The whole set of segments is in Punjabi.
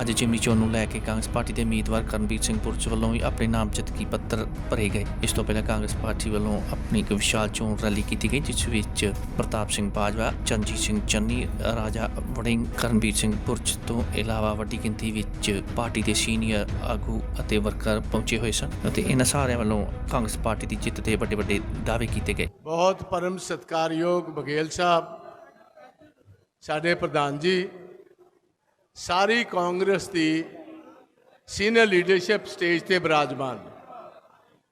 ਅੱਜ ਜਿਮਨੀ ਚੋਣ ਨੂੰ ਲੈ ਕੇ ਕਾਂਗਰਸ ਪਾਰਟੀ ਦੇ ਉਮੀਦਵਾਰ ਕਰਨਵੀਰ ਸਿੰਘ ਪੁਰਚ ਵੱਲੋਂ ਵੀ ਆਪਣੇ ਨਾਮਜ਼ਦਗੀ ਪੱਤਰ ਭਰੇ ਗਏ। ਇਸ ਤੋਂ ਪਹਿਲਾਂ ਕਾਂਗਰਸ ਪਾਰਟੀ ਵੱਲੋਂ ਆਪਣੀ ਇੱਕ ਵਿਸ਼ਾਲ ਚੋਣ ਰੈਲੀ ਕੀਤੀ ਗਈ, ਜਿਸ ਵਿੱਚ ਪ੍ਰਤਾਪ ਸਿੰਘ ਬਾਜਵਾ ਚੰਜੀਤ ਸਿੰਘ ਚੰਨੀ, ਰਾਜਾ ਵੜਿੰਗ ਕਰਨਵੀਰ ਸਿੰਘ ਪੁਰਚ ਤੋਂ ਇਲਾਵਾ ਵੱਡੀ ਗਿਣਤੀ ਵਿੱਚ ਪਾਰਟੀ ਦੇ ਸੀਨੀਅਰ ਆਗੂ ਅਤੇ ਵਰਕਰ ਪਹੁੰਚੇ ਹੋਏ ਸਨ ਅਤੇ ਇਹਨਾਂ ਸਾਰਿਆਂ ਵੱਲੋਂ ਕਾਂਗਰਸ ਪਾਰਟੀ ਦੀ ਜਿੱਤ ਦੇ ਵੱਡੇ ਵੱਡੇ ਦਾਅਵੇ ਕੀਤੇ ਗਏ। ਬਹੁਤ ਪਰਮ ਸਤਿਕਾਰਯੋਗ ਬਘੇਲ ਸਾਹਿਬ, ਸਾਡੇ ਪ੍ਰਧਾਨ ਜੀ ਸਾਰੀ ਕਾਂਗਰਸ ਦੀ ਸੀਨੀਅਰ ਲੀਡਰਸ਼ਿਪ ਸਟੇਜ ਤੇ ਬਿਰਾਜਮਾਨ।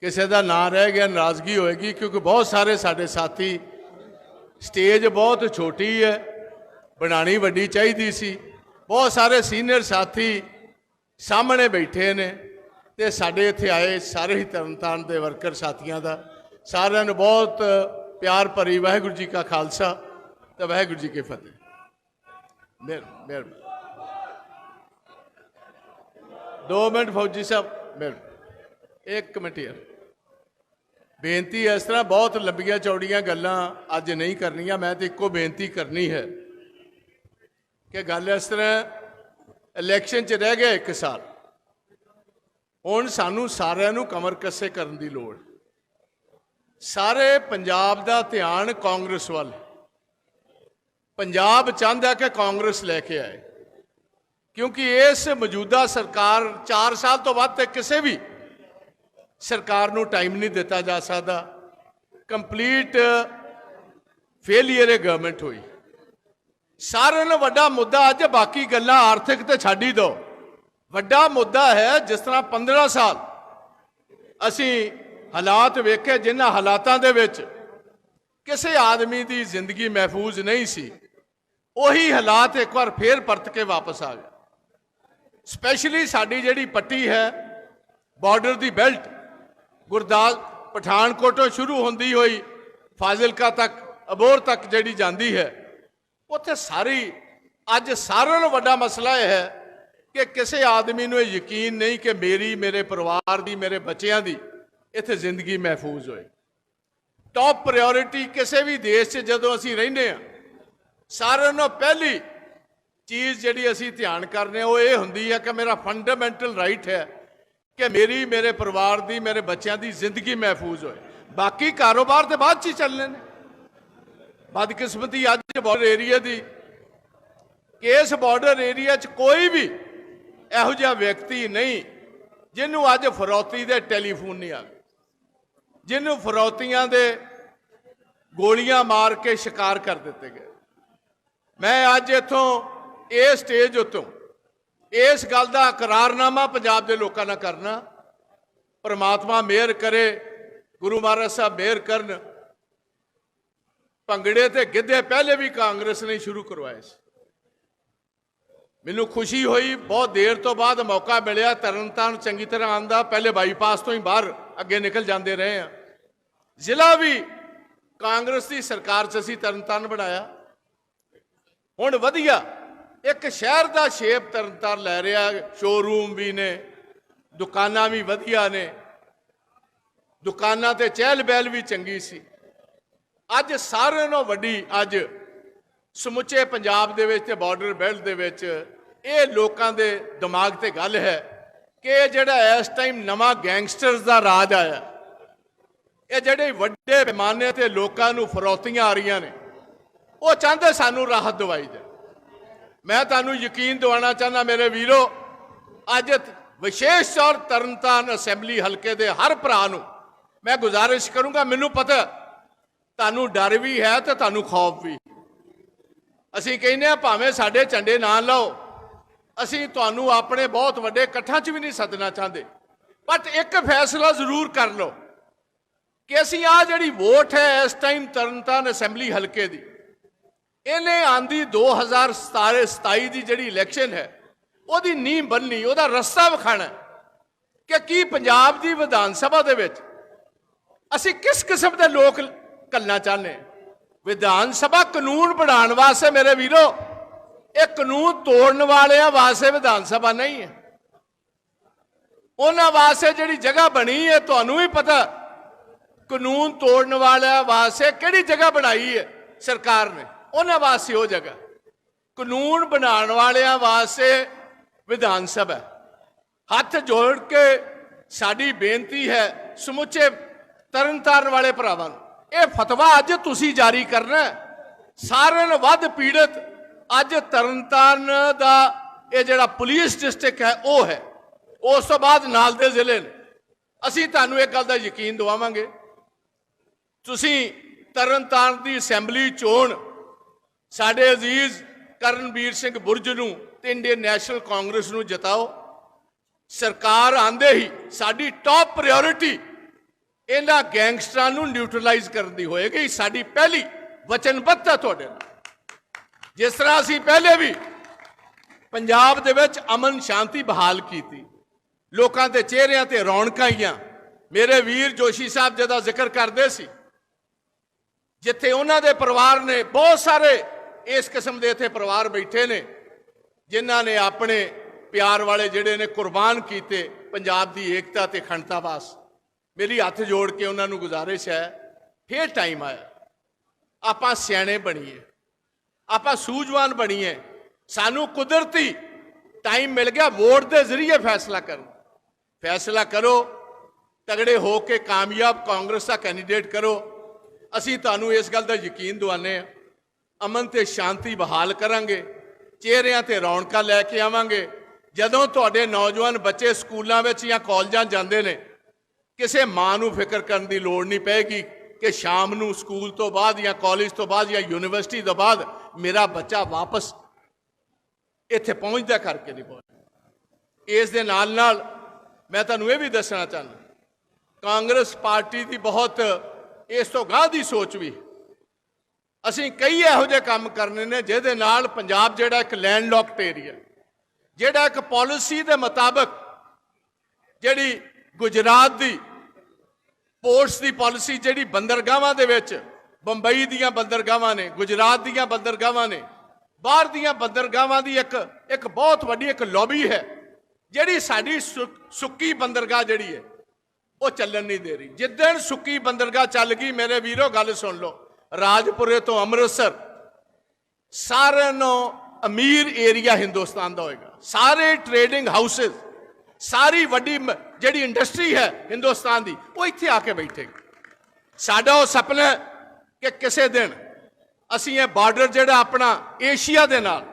ਕਿਸੇ ਦਾ ਨਾਂ ਰਹਿ ਗਿਆ, ਨਾਰਾਜ਼ਗੀ ਹੋਏਗੀ, ਕਿਉਂਕਿ ਬਹੁਤ ਸਾਰੇ ਸਾਡੇ ਸਾਥੀ ਸਟੇਜ ਬਹੁਤ ਛੋਟੀ ਹੈ ਬਣਾਣੀ ਵੱਡੀ ਚਾਹੀਦੀ ਸੀ। ਬਹੁਤ ਸਾਰੇ ਸੀਨੀਅਰ ਸਾਥੀ ਸਾਹਮਣੇ ਬੈਠੇ ਨੇ ਤੇ ਸਾਡੇ ਇੱਥੇ ਆਏ ਸਾਰੇ ਹੀ ਤਰਨਤਾਰਨ ਦੇ ਵਰਕਰ ਸਾਥੀਆਂ ਦਾ। ਸਾਰਿਆਂ ਨੂੰ ਬਹੁਤ ਪਿਆਰ ਭਰੀ ਵਾਹਿਗੁਰੂ ਜੀ ਕਾ ਖਾਲਸਾ ਤੇ ਵਾਹਿਗੁਰੂ ਜੀ ਕੀ ਫਤਿਹ। ਮਿਹਰ ਮਿਹਰ ਦੋ ਮਿੰਟ ਫੌਜੀ ਸਾਹਿਬ। ਮਿੰਟ। ਇੱਕ ਮਿੰਟ ਯਾਰ। ਬੇਨਤੀ ਇਸ ਤਰ੍ਹਾਂ ਬਹੁਤ ਲੰਬੀਆਂ ਚੌੜੀਆਂ ਗੱਲਾਂ ਅੱਜ ਨਹੀਂ ਕਰਨੀਆਂ ਮੈਂ ਤੇ ਇੱਕੋ ਬੇਨਤੀ ਕਰਨੀ ਹੈ ਕਿ ਗੱਲ ਇਸ ਤਰ੍ਹਾਂ ਇਲੈਕਸ਼ਨ 'ਚ ਰਹਿ ਗਿਆ ਇੱਕ ਸਾਲ। ਹੁਣ ਸਾਨੂੰ ਸਾਰਿਆਂ ਨੂੰ ਕਮਰ ਕੱਸੇ ਕਰਨ ਦੀ ਲੋੜ। ਸਾਰੇ ਪੰਜਾਬ ਦਾ ਧਿਆਨ ਕਾਂਗਰਸ ਵੱਲ। ਪੰਜਾਬ ਚਾਹੁੰਦਾ ਕਿ ਕਾਂਗਰਸ ਲੈ ਕੇ ਆਏ। ਕਿਉਂਕਿ ਇਸ ਮੌਜੂਦਾ ਸਰਕਾਰ 4 ਸਾਲ ਤੋਂ ਵੱਧ ਤੇ ਕਿਸੇ ਵੀ ਸਰਕਾਰ ਨੂੰ ਟਾਈਮ ਨਹੀਂ ਦਿੱਤਾ ਜਾ ਸਕਦਾ। ਕੰਪਲੀਟ ਫੇਲਿਅਰ ਹੈ ਗਵਰਨਮੈਂਟ ਹੋਈ। ਸਾਰਿਆਂ ਨਾਲੋਂ ਵੱਡਾ ਮੁੱਦਾ ਅੱਜ ਬਾਕੀ ਗੱਲਾਂ ਆਰਥਿਕ ਤੇ ਛੱਡ ਹੀ ਦਿਓ ਵੱਡਾ ਮੁੱਦਾ ਹੈ ਜਿਸ ਤਰ੍ਹਾਂ 15 ਸਾਲ ਅਸੀਂ ਹਾਲਾਤ ਵੇਖੇ ਜਿਨ੍ਹਾਂ ਹਾਲਾਤਾਂ ਦੇ ਵਿੱਚ ਕਿਸੇ ਆਦਮੀ ਦੀ ਜ਼ਿੰਦਗੀ ਮਹਿਫੂਜ਼ ਨਹੀਂ ਸੀ, ਉਹੀ ਹਾਲਾਤ ਇੱਕ ਵਾਰ ਫੇਰ ਪਰਤ ਕੇ ਵਾਪਸ ਆ ਗਏ। ਸਪੈਸ਼ਲੀ ਸਾਡੀ ਜਿਹੜੀ ਪੱਟੀ ਹੈ ਬਾਰਡਰ ਦੀ ਬੈਲਟ ਗੁਰਦਾਸ ਪਠਾਨਕੋਟ ਤੋਂ ਸ਼ੁਰੂ ਹੁੰਦੀ ਹੋਈ ਫਾਜ਼ਿਲਕਾ ਤੱਕ ਅਬੋਰ ਤੱਕ ਜਿਹੜੀ ਜਾਂਦੀ ਹੈ, ਉੱਥੇ ਸਾਰੀ, ਅੱਜ ਸਾਰਿਆਂ ਨਾਲੋਂ ਵੱਡਾ ਮਸਲਾ ਇਹ ਹੈ ਕਿ ਕਿਸੇ ਆਦਮੀ ਨੂੰ ਇਹ ਯਕੀਨ ਨਹੀਂ ਕਿ ਮੇਰੀ, ਮੇਰੇ ਪਰਿਵਾਰ ਦੀ, ਮੇਰੇ ਬੱਚਿਆਂ ਦੀ ਇੱਥੇ ਜ਼ਿੰਦਗੀ ਮਹਿਫੂਜ਼ ਹੋਏ। ਟੌਪ ਪ੍ਰਾਇੋਰਟੀ ਕਿਸੇ ਵੀ ਦੇਸ਼ 'ਚ ਜਦੋਂ ਅਸੀਂ ਰਹਿੰਦੇ ਆ ਸਾਰਿਆਂ ਨਾਲੋਂ ਪਹਿਲੀ ਚੀਜ਼ ਜਿਹੜੀ ਅਸੀਂ ਧਿਆਨ ਕਰਨੇ ਆ, ਉਹ ਇਹ ਹੁੰਦੀ ਹੈ ਕਿ ਮੇਰਾ ਫੰਡਾਮੈਂਟਲ ਰਾਈਟ ਹੈ ਕਿ ਮੇਰੀ, ਮੇਰੇ ਪਰਿਵਾਰ ਦੀ, ਮੇਰੇ ਬੱਚਿਆਂ ਦੀ ਜ਼ਿੰਦਗੀ ਮਹਿਫੂਜ਼ ਹੋਏ। ਬਾਕੀ ਕਾਰੋਬਾਰ ਤੇ ਬਾਅਦ 'ਚ ਹੀ ਚੱਲਣੇ ਨੇ ਬਦਕਿਸਮਤੀ ਅੱਜ ਬਾਰਡਰ ਏਰੀਆ ਦੀ। ਇਸ ਬਾਰਡਰ ਏਰੀਆ 'ਚ ਕੋਈ ਵੀ ਇਹੋ ਜਿਹਾ ਵਿਅਕਤੀ ਨਹੀਂ ਜਿਹਨੂੰ ਅੱਜ ਫਰੌਤੀ ਦੇ ਟੈਲੀਫੋਨ ਨਹੀਂ ਆ ਜਿਹਨੂੰ ਫਰੌਤੀਆਂ ਦੇ ਗੋਲੀਆਂ ਮਾਰ ਕੇ ਸ਼ਿਕਾਰ ਕਰ ਦਿੱਤੇ ਗਏ। ਮੈਂ ਅੱਜ ਇੱਥੋਂ ਇਹ ਸਟੇਜ ਉੱਤੋਂ ਇਸ ਗੱਲ ਦਾ ਇਕਰਾਰਨਾਮਾ ਪੰਜਾਬ ਦੇ ਲੋਕਾਂ ਨਾਲ ਕਰਨਾ, ਪਰਮਾਤਮਾ ਮਿਹਰ ਕਰੇ, ਗੁਰੂ ਮਹਾਰਾਜ ਸਾਹਿਬ ਮਿਹਰ ਕਰਨ। ਭੰਗੜੇ ਤੇ ਗਿੱਧੇ ਪਹਿਲੇ ਵੀ ਕਾਂਗਰਸ ਨੇ ਸ਼ੁਰੂ ਕਰਵਾਏ ਸੀ। ਮੈਨੂੰ ਖੁਸ਼ੀ ਹੋਈ, ਬਹੁਤ ਦੇਰ ਤੋਂ ਬਾਅਦ ਮੌਕਾ ਮਿਲਿਆ, ਤਰਨਤਾਰਨ ਚੰਗੀ ਤਰ੍ਹਾਂ ਆਂਦਾ ਪਹਿਲੇ ਬਾਈਪਾਸ ਤੋਂ ਹੀ ਬਾਹਰ ਅੱਗੇ ਨਿਕਲ ਜਾਂਦੇ ਰਹੇ ਆ ਜ਼ਿਲ੍ਹਾ ਵੀ ਕਾਂਗਰਸ ਦੀ ਸਰਕਾਰ 'ਚ ਅਸੀਂ ਤਰਨਤਾਰਨ ਬਣਾਇਆ। ਹੁਣ ਵਧੀਆ ਇੱਕ ਸ਼ਹਿਰ ਦਾ ਸ਼ੇਪ ਤਰਨਤਾਰਨ ਲੈ ਰਿਹਾ ਸ਼ੋਰੂਮ ਵੀ ਨੇ, ਦੁਕਾਨਾਂ ਵੀ ਵਧੀਆ ਨੇ। ਦੁਕਾਨਾਂ ਤੇ ਚਹਿਲ ਬਹਿਲ ਵੀ ਚੰਗੀ ਸੀ। ਅੱਜ ਸਾਰਿਆਂ ਨਾਲੋਂ ਵੱਡੀ ਅੱਜ ਸਮੁੱਚੇ ਪੰਜਾਬ ਦੇ ਵਿੱਚ ਤੇ ਬਾਰਡਰ ਬੈਲਟ ਦੇ ਵਿੱਚ ਇਹ ਲੋਕਾਂ ਦੇ ਦਿਮਾਗ ਤੇ ਗੱਲ ਹੈ ਕਿ ਇਹ ਜਿਹੜਾ ਇਸ ਟਾਈਮ ਨਵਾਂ ਗੈਂਗਸਟਰਸ ਦਾ ਰਾਜ ਆਇਆ, ਇਹ ਜਿਹੜੇ ਵੱਡੇ ਪੈਮਾਨੇ ਤੇ ਲੋਕਾਂ ਨੂੰ ਫਰੋਤੀਆਂ ਆ ਰਹੀਆਂ ਨੇ, ਉਹ ਚਾਹੁੰਦੇ ਸਾਨੂੰ ਰਾਹਤ ਦਵਾਈ ਦੇ ਮੈਂ ਤੁਹਾਨੂੰ ਯਕੀਨ ਦਿਵਾਉਣਾ ਚਾਹੁੰਦਾ, ਮੇਰੇ ਵੀਰੋ, ਅੱਜ ਵਿਸ਼ੇਸ਼ ਤੌਰ ਤਰਨਤਾਰਨ ਅਸੈਂਬਲੀ ਹਲਕੇ ਦੇ ਹਰ ਭਰਾ ਨੂੰ ਮੈਂ ਗੁਜ਼ਾਰਿਸ਼ ਕਰੂੰਗਾ, ਮੈਨੂੰ ਪਤਾ ਤੁਹਾਨੂੰ ਡਰ ਵੀ ਹੈ ਤੇ ਤੁਹਾਨੂੰ ਖੌਫ ਵੀ। ਅਸੀਂ ਕਹਿੰਦੇ ਆ ਭਾਵੇਂ ਸਾਡੇ ਝੰਡੇ ਨਾ ਲਾਓ, ਅਸੀਂ ਤੁਹਾਨੂੰ ਆਪਣੇ ਬਹੁਤ ਵੱਡੇ ਇਕੱਠਾਂ 'ਚ ਵੀ ਨਹੀਂ ਸੱਦਣਾ ਚਾਹੁੰਦੇ ਬਟ ਇੱਕ ਫੈਸਲਾ ਜ਼ਰੂਰ ਕਰ ਲਓ ਕਿ ਅਸੀਂ ਆ ਜਿਹੜੀ ਵੋਟ ਹੈ ਇਸ ਟਾਈਮ ਤਰਨਤਾਰਨ ਅਸੈਂਬਲੀ ਹਲਕੇ ਦੀ ਇਹਨੇ ਆਂਦੀ 2017 27 ਦੀ ਜਿਹੜੀ ਇਲੈਕਸ਼ਨ ਹੈ, ਉਹਦੀ ਨੀਂਹ ਬੰਨੀ, ਉਹਦਾ ਰਸਤਾ ਵਿਖਾਣਾ ਕਿ ਕੀ ਪੰਜਾਬ ਦੀ ਵਿਧਾਨ ਸਭਾ ਦੇ ਵਿੱਚ ਅਸੀਂ ਕਿਸ ਕਿਸਮ ਦੇ ਲੋਕ ਕੱਲਣਾ ਚਾਹੁੰਦੇ ਵਿਧਾਨ ਸਭਾ ਕਾਨੂੰਨ ਬਣਾਉਣ ਵਾਸਤੇ ਮੇਰੇ ਵੀਰੋ, ਇਹ ਕਾਨੂੰਨ ਤੋੜਨ ਵਾਲਿਆਂ ਵਾਸਤੇ ਵਿਧਾਨ ਸਭਾ ਨਹੀਂ ਹੈ। ਉਹਨਾਂ ਵਾਸਤੇ ਜਿਹੜੀ ਜਗ੍ਹਾ ਬਣੀ ਹੈ, ਤੁਹਾਨੂੰ ਵੀ ਪਤਾ, ਕਾਨੂੰਨ ਤੋੜਨ ਵਾਲਿਆਂ ਵਾਸਤੇ ਕਿਹੜੀ ਜਗ੍ਹਾ ਬਣਾਈ ਹੈ ਸਰਕਾਰ ਨੇ? ਉਹਨਾਂ ਵਾਸਤੇ ਉਹ ਜਗ੍ਹਾ। ਕਾਨੂੰਨ ਬਣਾਉਣ ਵਾਲਿਆਂ ਵਾਸਤੇ ਵਿਧਾਨ ਸਭਾ। ਹੱਥ ਜੋੜ ਕੇ ਸਾਡੀ ਬੇਨਤੀ ਹੈ, ਸਮੁੱਚੇ ਤਰਨਤਾਰਨ ਵਾਲੇ ਭਰਾਵਾਂ ਨੂੰ। ਇਹ ਫਤਵਾ ਅੱਜ ਤੁਸੀਂ ਜਾਰੀ ਕਰਨਾ ਸਾਰਿਆਂ ਨੂੰ ਵੱਧ ਪੀੜਤ ਅੱਜ ਤਰਨਤਾਰਨ ਦਾ ਇਹ ਜਿਹੜਾ ਪੁਲਿਸ ਡਿਸਟ੍ਰਿਕਟ ਹੈ, ਉਹ ਹੈ। ਉਸ ਤੋਂ ਬਾਅਦ ਨਾਲ ਦੇ ਜ਼ਿਲ੍ਹੇ ਨੇ। ਅਸੀਂ ਤੁਹਾਨੂੰ ਇੱਕ ਗੱਲ ਦਾ ਯਕੀਨ ਦਿਵਾਵਾਂਗੇ। ਤੁਸੀਂ ਤਰਨਤਾਰਨ ਦੀ ਅਸੈਂਬਲੀ ਚੋਣ ਸਾਡੇ ਅਜ਼ੀਜ਼ ਕਰਨਵੀਰ ਸਿੰਘ ਬੁਰਜ ਨੂੰ ਤੇ ਇੰਡੀਅਨ ਨੈਸ਼ਨਲ ਕਾਂਗਰਸ ਨੂੰ ਜਿਤਾਓ। ਸਰਕਾਰ ਆਂਦੇ ਹੀ ਸਾਡੀ ਟਾਪ ਪ੍ਰਾਇੋਰਟੀ ਇਹਨਾਂ ਗੈਂਗਸਟਰਾਂ ਨੂੰ ਨਿਊਟਰਲਾਈਜ਼ ਕਰਨ ਦੀ ਹੋਏਗੀ। ਸਾਡੀ ਪਹਿਲੀ ਵਚਨਬੱਧਤਾ ਤੁਹਾਡੇ ਨਾਲ। ਜਿਸ ਤਰ੍ਹਾਂ ਅਸੀਂ ਪਹਿਲੇ ਵੀ ਪੰਜਾਬ ਦੇ ਵਿੱਚ ਅਮਨ ਸ਼ਾਂਤੀ ਬਹਾਲ ਕੀਤੀ, ਲੋਕਾਂ ਦੇ ਚਿਹਰਿਆਂ ਤੇ ਰੌਣਕਾਂ ਆਈਆਂ। ਮੇਰੇ ਵੀਰ ਜੋਸ਼ੀ ਸਾਹਿਬ ਜਿਹਦਾ ਜ਼ਿਕਰ ਕਰਦੇ ਸੀ, ਜਿੱਥੇ ਉਹਨਾਂ ਦੇ ਪਰਿਵਾਰ ਨੇ ਬਹੁਤ ਸਾਰੇ ਇਸ ਕਿਸਮ ਦੇ ਇੱਥੇ ਪਰਿਵਾਰ ਬੈਠੇ ਨੇ, ਜਿਨ੍ਹਾਂ ਨੇ ਆਪਣੇ ਪਿਆਰ ਵਾਲੇ ਜਿਹੜੇ ਨੇ ਕੁਰਬਾਨ ਕੀਤੇ ਪੰਜਾਬ ਦੀ ਏਕਤਾ ਤੇ ਅਖੰਡਤਾ ਵਾਸਤੇ ਮੇਰੀ ਹੱਥ ਜੋੜ ਕੇ ਉਹਨਾਂ ਨੂੰ ਗੁਜ਼ਾਰਿਸ਼ ਹੈ, ਫੇਰ ਟਾਈਮ ਆਇਆ। ਆਪਾਂ ਸਿਆਣੇ ਬਣੀਏ। ਆਪਾਂ ਸੂਝਵਾਨ ਬਣੀਏ। ਸਾਨੂੰ ਕੁਦਰਤੀ ਟਾਈਮ ਮਿਲ ਗਿਆ ਵੋਟ ਦੇ ਜ਼ਰੀਏ ਫੈਸਲਾ ਕਰੋ। ਫੈਸਲਾ ਕਰੋ, ਤਗੜੇ ਹੋ ਕੇ ਕਾਮਯਾਬ ਕਾਂਗਰਸ ਦਾ ਕੈਂਡੀਡੇਟ ਕਰੋ। ਅਸੀਂ ਤੁਹਾਨੂੰ ਇਸ ਗੱਲ ਦਾ ਯਕੀਨ ਦਿਵਾਉਂਦੇ ਹਾਂ। ਅਮਨ ਤੇ ਸ਼ਾਂਤੀ ਬਹਾਲ ਕਰਾਂਗੇ, ਚਿਹਰਿਆਂ ਤੇ ਰੌਣਕਾਂ ਲੈ ਕੇ ਆਵਾਂਗੇ। ਜਦੋਂ ਤੁਹਾਡੇ ਨੌਜਵਾਨ ਬੱਚੇ ਸਕੂਲਾਂ ਵਿੱਚ ਜਾਂ ਕਾਲਜਾਂ ਜਾਂਦੇ ਨੇ, ਕਿਸੇ ਮਾਂ ਨੂੰ ਫਿਕਰ ਕਰਨ ਦੀ ਲੋੜ ਨਹੀਂ ਪਏਗੀ ਕਿ ਸ਼ਾਮ ਨੂੰ ਸਕੂਲ ਤੋਂ ਬਾਅਦ ਜਾਂ ਕਾਲਜ ਤੋਂ ਬਾਅਦ ਜਾਂ ਯੂਨੀਵਰਸਿਟੀ ਤੋਂ ਬਾਅਦ ਮੇਰਾ ਬੱਚਾ ਵਾਪਸ ਇੱਥੇ ਪਹੁੰਚਦਾ ਕਰਕੇ ਨਹੀਂ ਪਹੁੰਚਦਾ। ਇਸ ਦੇ ਨਾਲ ਨਾਲ ਮੈਂ ਤੁਹਾਨੂੰ ਇਹ ਵੀ ਦੱਸਣਾ ਚਾਹੁੰਦਾ, ਕਾਂਗਰਸ ਪਾਰਟੀ ਦੀ ਬਹੁਤ ਇਸ ਤੋਂ ਗਾਹ ਦੀ ਸੋਚ ਵੀ ਅਸੀਂ ਕਈ ਇਹੋ ਜਿਹੇ ਕੰਮ ਕਰਨੇ ਨੇ ਜਿਹਦੇ ਨਾਲ ਪੰਜਾਬ ਜਿਹੜਾ ਇੱਕ ਲੈਂਡਲੌਕਡ ਏਰੀਆ ਜਿਹੜਾ ਇੱਕ ਪਾਲਿਸੀ ਦੇ ਮੁਤਾਬਕ ਜਿਹੜੀ ਗੁਜਰਾਤ ਦੀ ਪੋਰਟਸ ਦੀ ਪਾਲਿਸੀ ਜਿਹੜੀ ਬੰਦਰਗਾਹਾਂ ਦੇ ਵਿੱਚ, ਬੰਬਈ ਦੀਆਂ ਬੰਦਰਗਾਹਾਂ ਨੇ, ਗੁਜਰਾਤ ਦੀਆਂ ਬੰਦਰਗਾਹਾਂ ਨੇ, ਬਾਹਰ ਦੀਆਂ ਬੰਦਰਗਾਹਾਂ ਦੀ ਇੱਕ ਇੱਕ ਬਹੁਤ ਵੱਡੀ ਇੱਕ ਲੌਬੀ ਹੈ, ਜਿਹੜੀ ਸਾਡੀ ਸੁੱਕੀ ਬੰਦਰਗਾਹ ਜਿਹੜੀ ਹੈ, ਉਹ ਚੱਲਣ ਨਹੀਂ ਦੇ ਰਹੀ। ਜਿੱਦਣ ਸੁੱਕੀ ਬੰਦਰਗਾਹ ਚੱਲ ਗਈ, ਮੇਰੇ ਵੀਰੋ, ਗੱਲ ਸੁਣ ਲਓ। ਰਾਜਪੁਰੇ ਤੋਂ ਅੰਮ੍ਰਿਤਸਰ, ਸਾਰਿਆਂ ਨੂੰ ਅਮੀਰ ਏਰੀਆ ਹਿੰਦੁਸਤਾਨ ਦਾ ਹੋਏਗਾ ਸਾਰੇ ਟ੍ਰੇਡਿੰਗ ਹਾਊਸਸ ਸਾਰੀ ਵੱਡੀ ਮ- ਜਿਹੜੀ ਇੰਡਸਟਰੀ ਹੈ ਹਿੰਦੁਸਤਾਨ ਦੀ, ਉਹ ਇੱਥੇ ਆ ਕੇ ਬੈਠੇਗੀ ਸਾਡਾ ਉਹ ਸੁਪਨਾ ਕਿ ਕਿਸੇ ਦਿਨ ਅਸੀਂ ਇਹ ਬਾਰਡਰ ਜਿਹੜਾ ਆਪਣਾ ਏਸ਼ੀਆ ਦੇ ਨਾਲ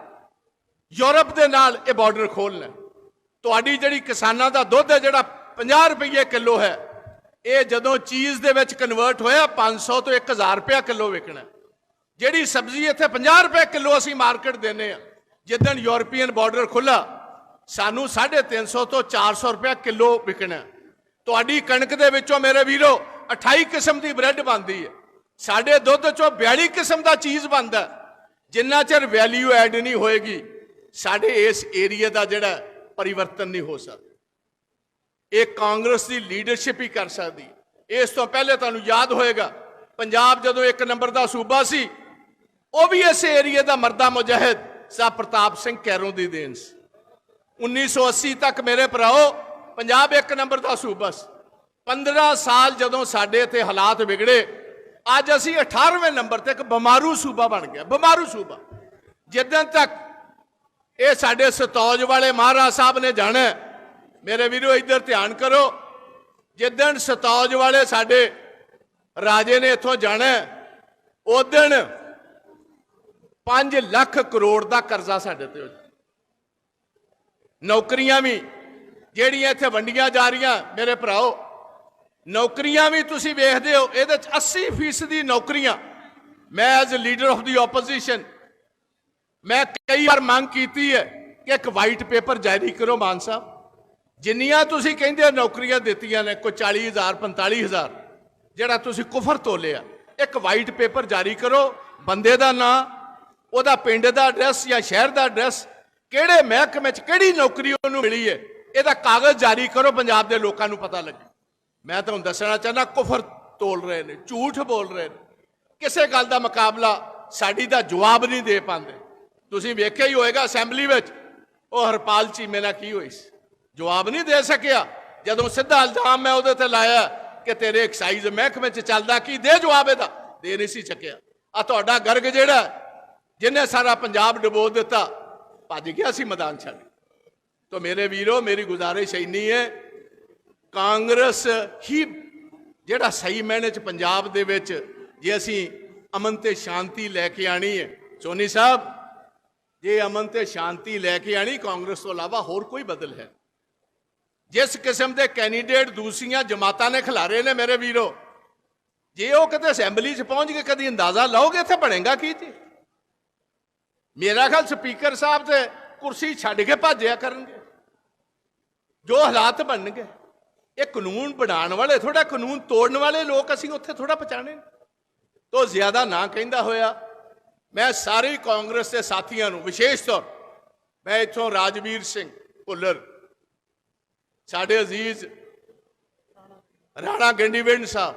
ਯੂਰਪ ਦੇ ਨਾਲ ਇਹ ਬਾਰਡਰ ਖੋਲਣਾ ਹੈ। ਤੁਹਾਡੀ ਜਿਹੜੀ ਕਿਸਾਨਾਂ ਦਾ ਦੁੱਧ ਹੈ, ਜਿਹੜਾ 50 ਰੁਪਏ ਕਿਲੋ ਹੈ ਇਹ ਜਦੋਂ ਚੀਜ਼ ਦੇ ਵਿੱਚ ਕਨਵਰਟ ਹੋਇਆ 500 ਤੋਂ 1000 ਰੁਪਏ ਕਿਲੋ ਵਿਕਣਾ ਜਿਹੜੀ ਸਬਜ਼ੀ ਇੱਥੇ 50 ਰੁਪਏ ਕਿਲੋ ਅਸੀਂ ਮਾਰਕੀਟ ਦਿੰਨੇ ਆ ਜਿੱਦਣ ਯੂਰਪੀਅਨ ਬਾਰਡਰ ਖੁੱਲਾ ਸਾਨੂੰ 350 ਤੋਂ 400 ਰੁਪਏ ਕਿਲੋ ਵਿਕਣਾ ਤੁਹਾਡੀ ਕਣਕ ਦੇ ਵਿੱਚੋਂ ਮੇਰੇ ਵੀਰੋ 28 ਕਿਸਮ ਦੀ ਬ੍ਰੈਡ ਬਣਦੀ ਹੈ। ਸਾਡੇ ਦੁੱਧ ਚੋਂ 42 ਕਿਸਮ ਦਾ ਚੀਜ਼ ਬਣਦਾ ਜਿੰਨਾ ਚਿਰ ਵੈਲਿਊ ਐਡ ਨਹੀਂ ਹੋਏਗੀ, ਸਾਡੇ ਇਸ ਏਰੀਆ ਦਾ ਜਿਹੜਾ ਪਰਿਵਰਤਨ ਨਹੀਂ ਹੋ ਸਕਦਾ। ਇਹ ਕਾਂਗਰਸ ਦੀ ਲੀਡਰਸ਼ਿਪ ਹੀ ਕਰ ਸਕਦੀ ਹੈ। ਇਸ ਤੋਂ ਪਹਿਲੇ ਤੁਹਾਨੂੰ ਯਾਦ ਹੋਏਗਾ, ਪੰਜਾਬ ਜਦੋਂ ਇੱਕ ਨੰਬਰ ਦਾ ਸੂਬਾ ਸੀ, ਉਹ ਵੀ ਇਸ ਏਰੀਏ ਦਾ ਮਰਦਾ ਮੁਜਾਹਿਦ ਸਾ ਪ੍ਰਤਾਪ ਸਿੰਘ ਕੈਰੋਂ ਦੀ ਦੇਣ ਸੀ। 1980 ਤੱਕ ਮੇਰੇ ਭਰਾਓ ਪੰਜਾਬ ਇੱਕ ਨੰਬਰ ਦਾ ਸੂਬਾ ਸੀ। 15 ਸਾਲ ਜਦੋਂ ਸਾਡੇ ਇੱਥੇ ਹਾਲਾਤ ਵਿਗੜੇ, ਅੱਜ ਅਸੀਂ 18ਵੇਂ ਨੰਬਰ ਤੇ ਇੱਕ ਬਿਮਾਰੂ ਸੂਬਾ ਬਣ ਗਿਆ, ਬਿਮਾਰੂ ਸੂਬਾ। ਜਿੱਦਾਂ ਤੱਕ ਇਹ ਸਾਡੇ ਸਤੌਜ ਵਾਲੇ ਮਹਾਰਾਜ ਸਾਹਿਬ ਨੇ ਜਾਣਾ ਮੇਰੇ ਵੀਰੋ, ਇੱਧਰ ਧਿਆਨ ਕਰੋ। ਜਿੱਦਣ ਸਤੌਜ ਵਾਲੇ ਸਾਡੇ ਰਾਜੇ ਨੇ ਇੱਥੋਂ ਜਾਣਾ ਉਦਣ 5 ਲੱਖ ਕਰੋੜ ਦਾ ਕਰਜ਼ਾ ਸਾਡੇ ਤੇ ਨੌਕਰੀਆਂ ਵੀ ਜਿਹੜੀਆਂ ਇੱਥੇ ਵੰਡੀਆਂ ਜਾ ਰਹੀਆਂ, ਮੇਰੇ ਭਰਾਓ, ਨੌਕਰੀਆਂ ਵੀ ਤੁਸੀਂ ਵੇਖਦੇ ਹੋ, ਇਹਦੇ ਚ 80% ਦੀ ਨੌਕਰੀਆਂ। ਮੈਂ as leader of the opposition ਮੈਂ ਕਈ ਵਾਰ ਮੰਗ ਕੀਤੀ ਹੈ ਕਿ ਇੱਕ ਵਾਈਟ ਪੇਪਰ ਜਾਰੀ ਕਰੋ ਮਾਨ ਸਾਹਿਬ। ਜਿੰਨੀਆਂ ਤੁਸੀਂ ਕਹਿੰਦੇ ਹੋ ਨੌਕਰੀਆਂ ਦਿੱਤੀਆਂ ਨੇ, ਕੋਈ 40000 45000 ਜਿਹੜਾ ਤੁਸੀਂ ਕੁਫਰ ਤੋਲਿਆ ਇੱਕ ਵਾਈਟ ਪੇਪਰ ਜਾਰੀ ਕਰੋ, ਬੰਦੇ ਦਾ ਨਾਂ, ਉਹਦਾ ਪਿੰਡ ਦਾ ਐਡਰੈਸ ਜਾਂ ਸ਼ਹਿਰ ਦਾ ਐਡਰੈਸ ਕਿਹੜੇ ਮਹਿਕਮੇ 'ਚ ਕਿਹੜੀ ਨੌਕਰੀ ਉਹਨੂੰ ਮਿਲੀ ਹੈ ਇਹਦਾ ਕਾਗਜ਼ ਜਾਰੀ ਕਰੋ, ਪੰਜਾਬ ਦੇ ਲੋਕਾਂ ਨੂੰ ਪਤਾ ਲੱਗੇ। ਮੈਂ ਤੁਹਾਨੂੰ ਦੱਸਣਾ ਚਾਹੁੰਦਾ, ਕੁਫਰ ਤੋਲ ਰਹੇ ਨੇ, ਝੂਠ ਬੋਲ ਰਹੇ ਨੇ। ਕਿਸੇ ਗੱਲ ਦਾ ਮੁਕਾਬਲਾ ਸਾਡੀ ਦਾ ਜਵਾਬ ਨਹੀਂ ਦੇ ਪਾਉਂਦੇ। ਤੁਸੀਂ ਵੇਖਿਆ ਹੀ ਹੋਏਗਾ, ਅਸੈਂਬਲੀ ਵਿੱਚ, ਉਹ ਹਰਪਾਲ ਚੀਮੇ ਨਾਲ ਕੀ ਹੋਈ ਸੀ? ਜਵਾਬ ਨਹੀਂ ਦੇ ਸਕਿਆ। ਜਦੋਂ ਸਿੱਧਾ ਇਲਜ਼ਾਮ ਮੈਂ ਉਹਦੇ ਤੇ ਲਾਇਆ ਕਿ ਤੇਰੇ ਐਕਸਾਈਜ਼ ਮਹਿਕਮੇ 'ਚ ਚੱਲਦਾ ਕੀ, ਦੇ ਜਵਾਬ ਇਹਦਾ। ਦੇ ਨਹੀਂ ਸੀ ਚੱਕਿਆ ਆ ਤੁਹਾਡਾ ਗਰਗ ਜਿਹੜਾ ਜਿਹਨੇ ਸਾਰਾ ਪੰਜਾਬ ਡਬੋ ਦਿੱਤਾ, ਭੱਜ ਗਿਆ ਸੀ ਮੈਦਾਨ ਛੱਡ ਤੋ ਮੇਰੇ ਵੀਰੋ, ਮੇਰੀ ਗੁਜ਼ਾਰਿਸ਼ ਇੰਨੀ ਹੈ, ਕਾਂਗਰਸ ਹੀ ਜਿਹੜਾ ਸਹੀ ਮੈਨੇ 'ਚ ਪੰਜਾਬ ਦੇ ਵਿੱਚ ਜੇ ਅਸੀਂ ਅਮਨ ਤੇ ਸ਼ਾਂਤੀ ਲੈ ਕੇ ਆਣੀ ਹੈ। ਸੋਨੀ ਸਾਹਿਬ, ਜੇ ਅਮਨ ਤੇ ਸ਼ਾਂਤੀ ਲੈ ਕੇ ਆਣੀ ਕਾਂਗਰਸ ਤੋਂ ਇਲਾਵਾ ਹੋਰ ਕੋਈ ਬਦਲ ਹੈ? ਜਿਸ ਕਿਸਮ ਦੇ ਕੈਂਡੀਡੇਟ ਦੂਸਰੀਆਂ ਜਮਾਤਾਂ ਨੇ ਖਿਲਾਰੇ ਨੇ ਮੇਰੇ ਵੀਰੋ, ਜੇ ਉਹ ਕਦੇ ਅਸੈਂਬਲੀ 'ਚ ਪਹੁੰਚ ਕੇ ਕਦੀ ਅੰਦਾਜ਼ਾ ਲਾਓਗੇ ਇੱਥੇ ਬਣੇਗਾ ਕੀ ਜੀ? ਮੇਰਾ ਖਿਆਲ ਸਪੀਕਰ ਸਾਹਿਬ ਤੇ ਕੁਰਸੀ ਛੱਡ ਕੇ ਭਾਜਿਆ ਕਰਨਗੇ। ਜੋ ਹਾਲਾਤ ਬਣਨਗੇ, ਇਹ ਕਾਨੂੰਨ ਬਣਾਉਣ ਵਾਲੇ ਥੋੜਾ ਕਾਨੂੰਨ ਤੋੜਨ ਵਾਲੇ ਲੋਕ ਅਸੀਂ ਉੱਥੇ ਥੋੜਾ ਪਛਾਣੇ ਤੋਂ ਜ਼ਿਆਦਾ ਨਾ ਕਹਿੰਦਾ ਹੋਇਆ, ਮੈਂ ਸਾਰੇ ਕਾਂਗਰਸ ਦੇ ਸਾਥੀਆਂ ਨੂੰ ਵਿਸ਼ੇਸ਼ ਤੌਰ, ਮੈਂ ਇੱਥੋਂ ਰਾਜਵੀਰ ਸਿੰਘ ਭੁੱਲਰ ਸਾਡੇ ਅਜ਼ੀਜ਼, ਰਾਣਾ ਗੰਡੀਵਿੰਡ ਸਾਹਿਬ,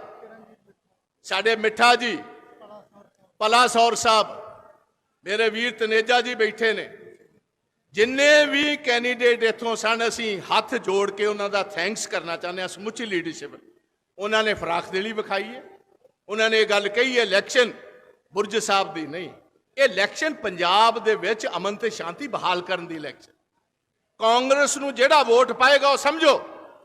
ਸਾਡੇ ਮਿੱਠਾ ਜੀ ਪਲਾਸੌਰ ਸਾਹਿਬ, ਮੇਰੇ ਵੀਰ ਤਨੇਜਾ ਜੀ ਬੈਠੇ ਨੇ। ਜਿੰਨੇ ਵੀ ਕੈਂਡੀਡੇਟ ਇੱਥੋਂ ਸਨ, ਅਸੀਂ ਹੱਥ ਜੋੜ ਕੇ ਉਹਨਾਂ ਦਾ ਥੈਂਕਸ ਕਰਨਾ ਚਾਹੁੰਦੇ ਹਾਂ। ਸਮੁੱਚੀ ਲੀਡਰਸ਼ਿਪ ਉਹਨਾਂ ਨੇ ਫਰਾਖ ਦਿਲੀ ਵਿਖਾਈ ਹੈ। ਉਹਨਾਂ ਨੇ ਇਹ ਗੱਲ ਕਹੀ ਹੈ ਇਲੈਕਸ਼ਨ ਬੁਰਜ ਸਾਹਿਬ ਦੀ ਨਹੀਂ, ਇਹ ਇਲੈਕਸ਼ਨ ਪੰਜਾਬ ਦੇ ਵਿੱਚ ਅਮਨ ਤੇ ਸ਼ਾਂਤੀ ਬਹਾਲ ਕਰਨ ਦੀ ਇਲੈਕਸ਼ਨ ਕਾਂਗਰਸ ਨੂੰ ਜਿਹੜਾ ਵੋਟ ਪਾਏਗਾ ਉਹ ਸਮਝੋ।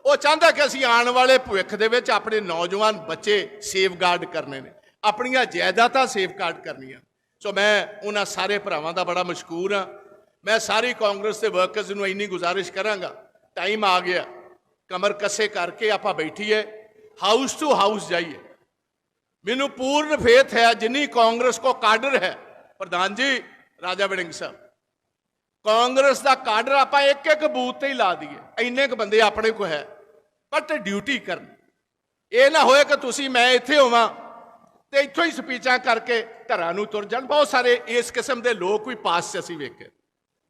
ਉਹ ਚਾਹੁੰਦਾ ਕਿ ਅਸੀਂ ਆਉਣ ਵਾਲੇ ਭਵਿੱਖ ਦੇ ਵਿੱਚ ਆਪਣੇ ਨੌਜਵਾਨ ਬੱਚੇ ਸੇਫਗਾਰਡ ਕਰਨੇ ਨੇ। ਆਪਣੀਆਂ ਜਾਇਦਾਦਾਂ ਸੇਫਗਾਰਡ ਕਰਨੀਆਂ। ਸੋ ਮੈਂ ਉਹਨਾਂ ਸਾਰੇ ਭਰਾਵਾਂ ਦਾ ਬੜਾ ਮਸ਼ਕੂਰ ਹਾਂ। ਮੈਂ ਸਾਰੀ ਕਾਂਗਰਸ ਦੇ ਵਰਕਰਸ ਨੂੰ ਇੰਨੀ ਗੁਜ਼ਾਰਿਸ਼ ਕਰਾਂਗਾ। ਟਾਈਮ ਆ ਗਿਆ। ਕਮਰ ਕੱਸੇ ਕਰਕੇ ਆਪਾਂ ਬੈਠੀਏ। ਹਾਊਸ ਟੂ ਹਾਊਸ ਜਾਈਏ। ਮੈਨੂੰ ਪੂਰਨ ਫੇਥ ਹੈ ਜਿੰਨੀ ਕਾਂਗਰਸ ਕੋ ਕਾਡਰ ਹੈ। ਪ੍ਰਧਾਨ ਜੀ, ਰਾਜਾ ਬੜਿੰਗ ਸਾਹਿਬ। ਕਾਂਗਰਸ ਦਾ ਕਾਡਰ ਆਪਾਂ ਇੱਕ ਇੱਕ ਬੂਥ ਤੇ ਹੀ ਲਾ ਦਈਏ। ਇੰਨੇ ਕੁ ਬੰਦੇ ਆਪਣੇ ਕੋ ਹੈ ਬਟ ਡਿਊਟੀ ਕਰਨ। ਇਹ ਨਾ ਹੋਏ ਕਿ ਤੁਸੀਂ, ਮੈਂ ਇੱਥੇ ਹੋਵਾਂ ਤੇ ਇੱਥੋਂ ਹੀ ਸਪੀਚਾਂ ਕਰਕੇ ਘਰਾਂ ਨੂੰ ਤੁਰ ਜਾਣ। ਬਹੁਤ ਸਾਰੇ ਇਸ ਕਿਸਮ ਦੇ ਲੋਕ ਵੀ ਪਾਸ 'ਚ ਅਸੀਂ ਵੇਖੇ।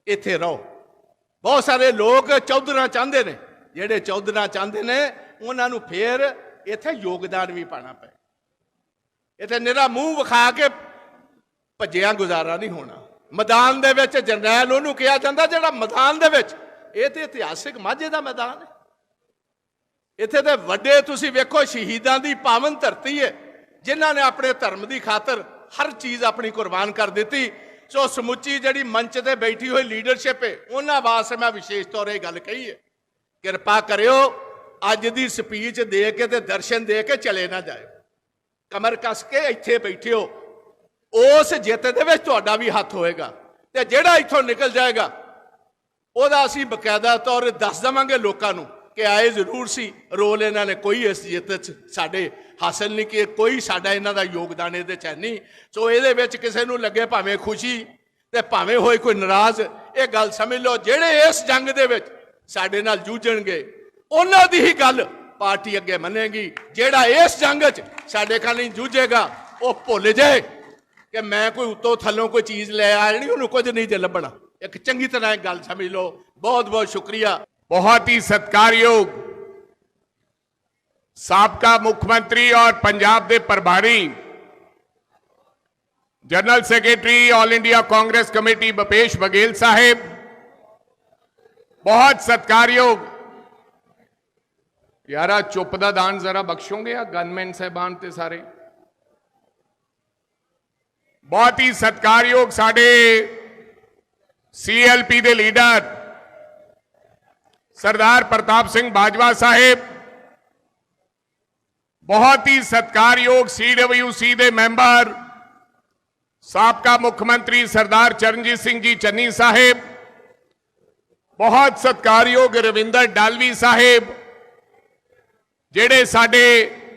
ਇੱਥੇ ਰਹੋ। ਬਹੁਤ ਸਾਰੇ ਲੋਕ ਚੌਧਰਾ ਚਾਹੁੰਦੇ ਨੇ। ਜਿਹੜੇ ਚੌਧਰਾ ਚਾਹੁੰਦੇ ਨੇ, ਉਹਨਾਂ ਨੂੰ ਫੇਰ ਇੱਥੇ ਯੋਗਦਾਨ ਵੀ ਪਾਣਾ ਪਏ। ਇੱਥੇ ਨਿਹਰਾ ਮੂੰਹ ਵਿਖਾ ਕੇ ਭੱਜਿਆ ਗੁਜ਼ਾਰਾ ਨਹੀਂ ਹੋਣਾ। ਮੈਦਾਨ ਦੇ ਵਿੱਚ ਜਰਨੈਲ ਉਹਨੂੰ ਕਿਹਾ ਜਾਂਦਾ ਜਿਹੜਾ ਮੈਦਾਨ ਦੇ ਵਿੱਚ, ਇਹ ਤੇ ਇਤਿਹਾਸਿਕ ਮਾਝੇ ਦਾ ਮੈਦਾਨ ਹੈ। ਇੱਥੇ ਦੇ ਵੱਡੇ ਤੁਸੀਂ ਵੇਖੋ ਸ਼ਹੀਦਾਂ ਦੀ ਪਾਵਨ ਧਰਤੀ ਹੈ, ਜਿਨ੍ਹਾਂ ਨੇ ਆਪਣੇ ਧਰਮ ਦੀ ਖਾਤਰ ਹਰ ਚੀਜ਼ ਆਪਣੀ ਕੁਰਬਾਨ ਕਰ ਦਿੱਤੀ। ਸੋ ਸਮੁੱਚੀ ਜਿਹੜੀ ਮੰਚ ਤੇ ਬੈਠੀ ਹੋਈ ਲੀਡਰਸ਼ਿਪ ਹੈ, ਉਹਨਾਂ ਵਾਸਤੇ ਮੈਂ ਵਿਸ਼ੇਸ਼ ਤੌਰ ਇਹ ਗੱਲ ਕਹੀ ਹੈ, ਕਿਰਪਾ ਕਰਿਓ, ਅੱਜ ਦੀ ਸਪੀਚ ਦੇ ਕੇ ਤੇ ਦਰਸ਼ਨ ਦੇ ਕੇ ਚਲੇ ਨਾ ਜਾਇਓ। ਕਮਰ ਕੱਸ ਕੇ ਇੱਥੇ ਬੈਠਿਓ ਉਸ ਜਿੱਤ ਦੇ ਵਿੱਚ ਤੁਹਾਡਾ ਵੀ ਹੱਥ ਹੋਏਗਾ ਤੇ ਜਿਹੜਾ ਇੱਥੋਂ ਨਿਕਲ ਜਾਏਗਾ, ਉਹਦਾ ਅਸੀਂ ਬਕਾਇਦਾ ਤੌਰ ਦੱਸ ਦਵਾਂਗੇ ਲੋਕਾਂ ਨੂੰ ਕਿ ਆਏ ਜ਼ਰੂਰ ਸੀ, ਰੋਲ ਇਹਨਾਂ ਨੇ ਕੋਈ ਇਸ ਜਿੱਤ 'ਚ ਸਾਡੇ ਹਾਸਲ ਨਹੀਂ ਕਿ ਕੋਈ ਸਾਡਾ ਇਹਨਾਂ ਦਾ ਯੋਗਦਾਨ ਇਹਦੇ 'ਚ ਹੈ ਨਹੀਂ। ਸੋ ਇਹਦੇ ਵਿੱਚ ਕਿਸੇ ਨੂੰ ਲੱਗੇ ਭਾਵੇਂ ਖੁਸ਼ੀ ਤੇ ਭਾਵੇਂ ਹੋਏ ਕੋਈ ਨਾਰਾਜ਼, ਇਹ ਗੱਲ ਸਮਝ ਲਓ, ਜਿਹੜੇ ਇਸ ਜੰਗ ਦੇ ਵਿੱਚ ਸਾਡੇ ਨਾਲ ਜੂਝਣਗੇ, ਉਹਨਾਂ ਦੀ ਹੀ ਗੱਲ ਪਾਰਟੀ ਅੱਗੇ ਮੰਨੇਗੀ। ਜਿਹੜਾ ਇਸ ਜੰਗ 'ਚ ਸਾਡੇ ਨਾਲ ਨਹੀਂ ਜੂਝੇਗਾ, ਉਹ ਭੁੱਲ ਜਾਏ। ਕਿ ਮੈਂ ਕੋਈ ਉੱਤੋਂ ਥੱਲੋਂ ਕੋਈ ਚੀਜ਼ ਲੈ ਆਇਆ ਨਹੀਂ ਉਹਨੂੰ ਕੁਝ ਨਹੀਂ ਜੇ ਲੱਭਣਾ ਇੱਕ ਚੰਗੀ ਤਰ੍ਹਾਂ ਇਹ ਗੱਲ ਸਮਝ ਲਓ ਬਹੁਤ ਬਹੁਤ ਸ਼ੁਕਰੀਆ बहुत ही सत्कारयोग साबका मुख्यमंत्री और पंजाब के प्रभारी general secretary all India Congress committee Bhupesh Baghel Saheb बहुत सत्कारयोग यारा चुप का दान जरा बख्शोगे आ गनमैन साहबान ते सारे बहुत ही सत्कारयोग साडे सीएलपी के लीडर सरदार प्रताप सिंह बाजवा साहेब बहुत ही सत्कारयोग सीडब्ल्यूसी ਦੇ ਮੈਂਬਰ ਸਾਬਕਾ ਮੁੱਖ ਮੰਤਰੀ ਸਰਦਾਰ ਚਰਨਜੀਤ ਸਿੰਘ ਜੀ ਚੰਨੀ ਸਾਹਿਬ ਬਹੁਤ ਸਤਿਕਾਰਯੋਗ ਰਵਿੰਦਰ ਡਾਲਵੀ ਸਾਹਿਬ ਜਿਹੜੇ ਸਾਡੇ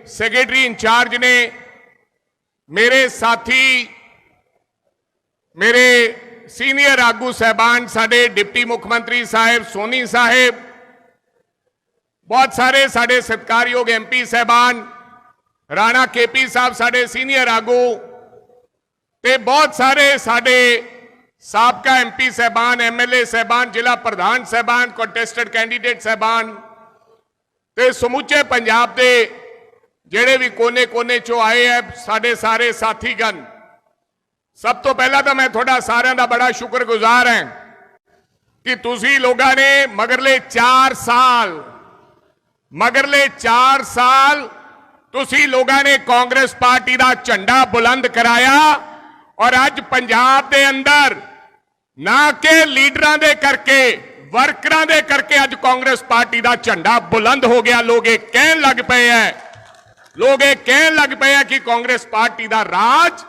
ਸੈਕਟਰੀ ਇੰਚਾਰਜ ਨੇ ਮੇਰੇ ਸਾਥੀ ਮੇਰੇ ਸੀਨੀਅਰ ਆਗੂ ਸਹਿਬਾਨ ਸਾਡੇ ਡਿਪਟੀ ਮੁੱਖ ਮੰਤਰੀ ਸਾਹਿਬ ਸੋਨੀ ਸਾਹਿਬ, ਬਹੁਤ ਸਾਰੇ ਸਾਡੇ ਸਤਿਕਾਰਯੋਗ ਐਮਪੀ ਸਹਿਬਾਨ, ਰਾਣਾ ਕੇਪੀ ਸਾਹਿਬ ਸਾਡੇ ਸੀਨੀਅਰ ਆਗੂ ਤੇ ਬਹੁਤ ਸਾਰੇ ਸਾਡੇ ਸਾਬਕਾ ਐਮਪੀ ਸਹਿਬਾਨ ਐਮਐਲਏ ਸਹਿਬਾਨ, ਜ਼ਿਲ੍ਹਾ ਪ੍ਰਧਾਨ ਸਹਿਬਾਨ ਕੰਟੈਸਟਡ ਕੈਂਡੀਡੇਟ ਸਹਿਬਾਨ ਤੇ ਸਮੁੱਚੇ ਪੰਜਾਬ ਦੇ ਜਿਹੜੇ ਵੀ ਕੋਨੇ-ਕੋਨੇ ਚੋਂ ਆਏ ਹੈ ਸਾਡੇ ਸਾਰੇ ਸਾਥੀਗਣ ਸਭ ਤੋਂ ਪਹਿਲਾਂ ਤਾਂ ਮੈਂ ਤੁਹਾਡਾ ਸਾਰਿਆਂ ਦਾ ਬੜਾ ਸ਼ੁਕਰਗੁਜ਼ਾਰ ਹਾਂ ਕਿ ਤੁਸੀਂ ਲੋਕਾਂ ਨੇ ਮਗਰਲੇ 4 ਸਾਲ, ਮਗਰਲੇ 4 ਸਾਲ ਤੁਸੀਂ ਲੋਕਾਂ ਨੇ ਕਾਂਗਰਸ ਪਾਰਟੀ ਦਾ ਝੰਡਾ ਬੁਲੰਦ ਕਰਾਇਆ ਔਰ ਅੱਜ ਪੰਜਾਬ ਦੇ ਅੰਦਰ ਨਾ ਕਿ ਲੀਡਰਾਂ ਦੇ ਕਰਕੇ, ਵਰਕਰਾਂ ਦੇ ਕਰਕੇ ਅੱਜ ਕਾਂਗਰਸ ਪਾਰਟੀ ਦਾ ਝੰਡਾ ਬੁਲੰਦ ਹੋ ਗਿਆ। ਲੋਕ ਇਹ ਕਹਿਣ ਲੱਗ ਪਏ ਐ ਲੋਕ ਇਹ ਕਹਿਣ ਲੱਗ ਪਏ ਐ ਕਿ ਕਾਂਗਰਸ ਪਾਰਟੀ ਦਾ ਰਾਜ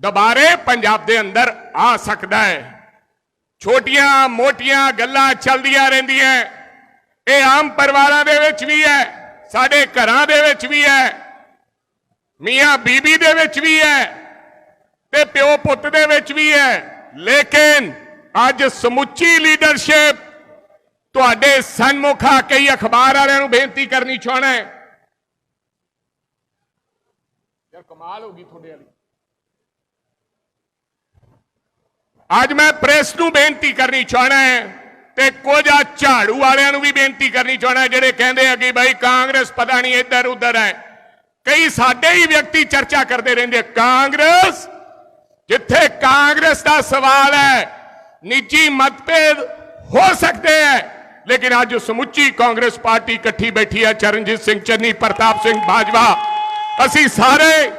ਦੁਬਾਰੇ ਪੰਜਾਬ ਦੇ ਅੰਦਰ ਆ ਸਕਦਾ ਹੈ। ਛੋਟੀਆਂ, ਮੋਟੀਆਂ ਗੱਲਾਂ ਚੱਲਦੀਆਂ ਰਹਿੰਦੀਆਂ ਇਹ ਆਮ ਪਰਿਵਾਰਾਂ ਦੇ ਵਿੱਚ ਵੀ ਹੈ, ਸਾਡੇ ਘਰਾਂ ਦੇ ਵਿੱਚ ਵੀ ਹੈ, ਮੀਆਂ ਬੀਬੀ ਦੇ ਵਿੱਚ ਵੀ ਹੈ ਤੇ ਪਿਓ ਪੁੱਤ ਦੇ ਵਿੱਚ ਵੀ ਹੈ। ਲੇਕਿਨ ਅੱਜ ਸਮੁੱਚੀ ਲੀਡਰਸ਼ਿਪ ਤੁਹਾਡੇ ਸਨਮੁਖ ਆ ਕਈ ਅਖਬਾਰ ਵਾਲਿਆਂ ਨੂੰ ਬੇਨਤੀ ਕਰਨੀ ਚਾਹਣਾ ਹੈ। ਯਾਰ ਕਮਾਲ ਹੋ ਗਈ ਤੁਹਾਡੇ ਵਾਲੀ। ਅੱਜ ਮੈਂ ਪ੍ਰੈਸ ਨੂੰ ਬੇਨਤੀ ਕਰਨੀ ਚਾਹਣਾ ਹੈ ਤੇ ਕੁਝ ਆ ਝਾੜੂ ਵਾਲਿਆਂ ਨੂੰ ਵੀ ਬੇਨਤੀ ਕਰਨੀ ਚਾਹਣਾ ਜਿਹੜੇ ਕਹਿੰਦੇ ਆ ਕਿ ਭਾਈ ਕਾਂਗਰਸ ਪਤਾ ਨਹੀਂ ਇੱਧਰ ਉੱਧਰ ਹੈ। ਕਈ ਸਾਡੇ ਹੀ ਵਿਅਕਤੀ ਚਰਚਾ ਕਰਦੇ ਰਹਿੰਦੇ ਕਾਂਗਰਸ ਜਿੱਥੇ ਕਾਂਗਰਸ ਦਾ ਸਵਾਲ ਹੈ, ਨਿੱਜੀ ਮਤਭੇਦ ਹੋ ਸਕਦੇ ਹੈ, ਲੇਕਿਨ ਅੱਜ ਸਮੁੱਚੀ ਕਾਂਗਰਸ ਪਾਰਟੀ ਇਕੱਠੀ ਬੈਠੀ ਹੈ, ਚਰਨਜੀਤ ਸਿੰਘ, ਚੰਨੀ ਪ੍ਰਤਾਪ ਸਿੰਘ ਬਾਜਵਾ। ਅਸੀਂ ਸਾਰੇ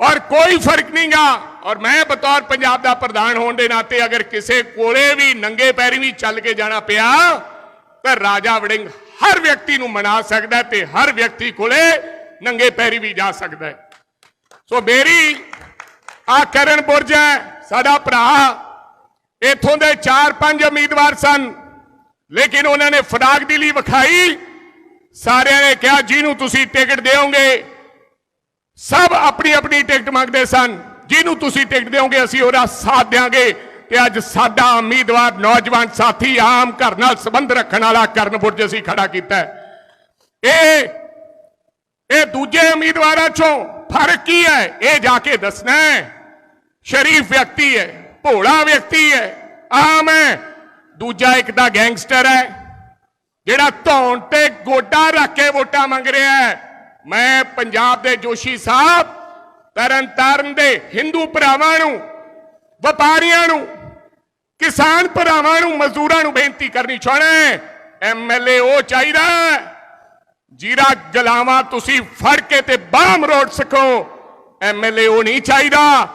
ਔਰ ਕੋਈ ਫ਼ਰਕ ਨਹੀਂਗਾ। ਔਰ ਮੈਂ ਬਤੌਰ ਪੰਜਾਬ ਦਾ ਪ੍ਰਧਾਨ ਹੋਣ ਦੇ ਨਾਤੇ ਅਗਰ ਕਿਸੇ ਕੋਲੇ ਵੀ ਨੰਗੇ ਪੈਰੀ ਵੀ ਚੱਲ ਕੇ ਜਾਣਾ ਪਿਆ, ਤਾਂ ਰਾਜਾ ਵੜਿੰਗ ਹਰ ਵਿਅਕਤੀ ਨੂੰ ਮਨਾ ਸਕਦਾ ਤੇ ਹਰ ਵਿਅਕਤੀ ਕੋਲੇ ਨੰਗੇ ਪੈਰੀ ਵੀ ਜਾ ਸਕਦਾ ਹੈ। ਸੋ ਮੇਰੀ ਆ ਕਰਨ ਬੁਰਜ ਹੈ, ਸਾਡਾ ਭਰਾ, ਇਥੋਂ ਦੇ 4-5 ਉਮੀਦਵਾਰ ਸਨ, ਲੇਕਿਨ ਉਹਨਾਂ ਨੇ ਫੜਾਕ ਦੀ ਵਿਖਾਈ। ਸਾਰਿਆਂ ਨੇ ਕਿਹਾ ਜਿਹਨੂੰ ਤੁਸੀਂ ਟਿਕਟ ਦਿਓਗੇ ਸਭ ਆਪਣੀ ਆਪਣੀ ਟਿਕਟ ਮੰਗਦੇ ਸਨ। ਜਿਹਨੂੰ ਤੁਸੀਂ ਟਿਕਟ ਦਿਓਗੇ, ਅਸੀਂ ਉਹਦਾ ਸਾਥ ਦਿਆਂਗੇ। ਤੇ ਅੱਜ ਸਾਡਾ ਉਮੀਦਵਾਰ ਨੌਜਵਾਨ ਸਾਥੀ ਆਮ ਘਰ ਨਾਲ ਸੰਬੰਧ ਰੱਖਣ ਵਾਲਾ ਕਰਨ ਬੁਰਜ ਅਸੀਂ ਖੜਾ ਕੀਤਾ ਇਹ ਇਹ ਦੂਜੇ ਉਮੀਦਵਾਰਾਂ ਚੋਂ ਫ਼ਰਕ ਕੀ ਹੈ? ਇਹ ਜਾ ਕੇ ਦੱਸਣਾ ਹੈ। ਸ਼ਰੀਫ ਵਿਅਕਤੀ ਹੈ, ਭੋਲਾ ਵਿਅਕਤੀ ਹੈ, ਆਮ ਹੈ। ਦੂਜਾ ਇੱਕ ਦਾ ਗੈਂਗਸਟਰ ਹੈ, ਜਿਹੜਾ ਧੌਣ ਤੇ ਗੋਡਾ ਰੱਖ ਕੇ ਵੋਟਾਂ ਮੰਗ ਰਿਹਾ ਹੈ। ਮੈਂ ਪੰਜਾਬ ਦੇ ਜੋਸ਼ੀ ਸਾਹਿਬ, ਤਰਨ ਤਾਰਨ ਦੇ ਹਿੰਦੂ ਭਰਾਵਾਂ ਨੂੰ, ਵਪਾਰੀਆਂ ਨੂੰ, ਕਿਸਾਨ ਭਰਾਵਾਂ ਨੂੰ, ਮਜ਼ਦੂਰਾਂ ਨੂੰ ਬੇਨਤੀ ਕਰਨੀ ਚਾਹਣਾ ਹੈ। ਐਮਐਲਏ ਉਹ ਚਾਹੀਦਾ ਹੈ। ਜੀਰਾ ਗਲਾਵਾ ਤੁਸੀਂ ਫੜ ਕੇ ਤੇ ਬਾਹਮ ਰੋੜ ਸਕੋ ਐਮਐਲਏ ਉਹ ਨਹੀਂ ਚਾਹੀਦਾ।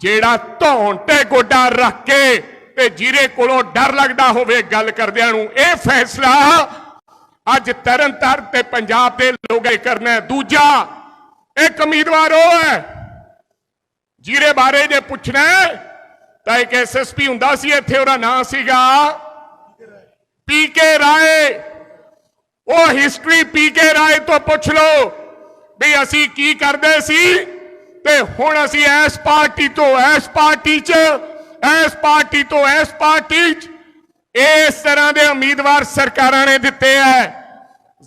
ਜਿਹੜਾ ਧੌਣ ਤੇ ਗੋਡਾ ਰੱਖ ਕੇ ਤੇ ਜੀਰੇ ਕੋਲੋਂ ਡਰ ਲੱਗਦਾ ਹੋਵੇ ਗੱਲ ਕਰਦਿਆਂ ਨੂੰ, ਇਹ ਫੈਸਲਾ ਅੱਜ ਤਰਨ ਤਾਰਨ ਤੇ ਪੰਜਾਬ ਦੇ ਲੋਕਾਂ ਕਰਨਾ ਦੂਜਾ, ਇੱਕ ਉਮੀਦਵਾਰ ਉਹ ਹੈ, ਜਿਹਦੇ ਬਾਰੇ ਜੇ ਪੁੱਛਣਾ ਤਾਂ ਇੱਕ ਐਸਐਸਪੀ ਹੁੰਦਾ ਸੀ, ਇੱਥੇ ਉਹਦਾ ਨਾਂ ਸੀਗਾ ਪੀ ਕੇ ਰਾਏ। ਉਹ ਹਿਸਟਰੀ ਪੀ ਕੇ ਰਾਏ ਤੋਂ ਪੁੱਛ ਲਓ ਵੀ ਅਸੀਂ ਕੀ ਕਰਦੇ ਸੀ ਤੇ ਹੁਣ ਅਸੀਂ ਇਸ ਪਾਰਟੀ ਤੋਂ ਇਸ ਪਾਰਟੀ 'ਚ, ਇਸ ਪਾਰਟੀ ਤੋਂ ਇਸ ਪਾਰਟੀ 'ਚ ਇਸ ਤਰ੍ਹਾਂ ਦੇ ਉਮੀਦਵਾਰ ਸਰਕਾਰਾਂ ਨੇ ਦਿੱਤੇ ਐ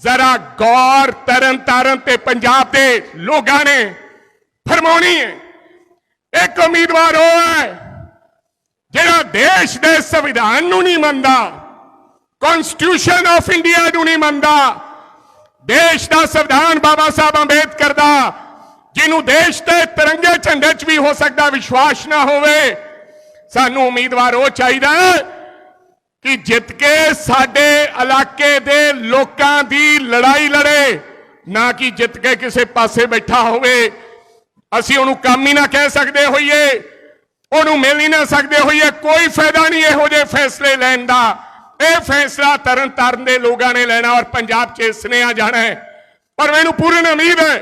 ਜ਼ਰਾ ਗੌਰ ਤਰਨ ਤਾਰਨ ਤੇ ਪੰਜਾਬ ਦੇ ਲੋਕਾਂ ਨੇ ਫਰਮਾਉਣੀ ਹੈ। ਇੱਕ ਉਮੀਦਵਾਰ ਉਹ ਹੈ ਜਿਹੜਾ ਦੇਸ਼ ਦੇ ਸੰਵਿਧਾਨ ਨੂੰ ਨਹੀਂ ਮੰਨਦਾ ਕਨਸਟੀਟਿਊਸ਼ਨ ਆਫ ਇੰਡੀਆ ਨੂੰ ਨਹੀਂ ਮੰਨਦਾ, ਦੇਸ਼ ਦਾ ਸੰਵਿਧਾਨ ਬਾਬਾ ਸਾਹਿਬ ਅੰਬੇਦਕਰ ਦਾ, ਜਿਹਨੂੰ ਦੇਸ਼ ਦੇ ਤਿਰੰਗੇ ਝੰਡੇ 'ਚ ਵੀ ਹੋ ਸਕਦਾ ਵਿਸ਼ਵਾਸ ਨਾ ਹੋਵੇ। ਸਾਨੂੰ ਉਮੀਦਵਾਰ ਉਹ ਚਾਹੀਦਾ ਹੈ ਕਿ ਜਿੱਤ ਕੇ ਸਾਡੇ ਇਲਾਕੇ ਦੇ ਲੋਕਾਂ ਦੀ ਲੜਾਈ ਲੜੇ, ਨਾ ਕਿ ਜਿੱਤ ਕੇ ਕਿਸੇ ਪਾਸੇ ਬੈਠਾ ਹੋਵੇ। ਅਸੀਂ ਉਹਨੂੰ ਕੰਮ ਹੀ ਨਾ ਕਹਿ ਸਕਦੇ ਹੋਈਏ, ਉਹਨੂੰ ਮਿਲ ਹੀ ਨਾ ਸਕਦੇ ਹੋਈਏ, ਕੋਈ ਫਾਇਦਾ ਨਹੀਂ ਇਹੋ ਜਿਹੇ ਫੈਸਲੇ ਲੈਣ ਦਾ। ਇਹ ਫੈਸਲਾ ਤਰਨ ਤਾਰਨ ਦੇ ਲੋਕਾਂ ਨੇ ਲੈਣਾ ਔਰ ਪੰਜਾਬ 'ਚ ਸੁਨੇਹਾ ਜਾਣਾ ਹੈ। ਪਰ ਮੈਨੂੰ ਪੂਰਨ ਉਮੀਦ ਹੈ,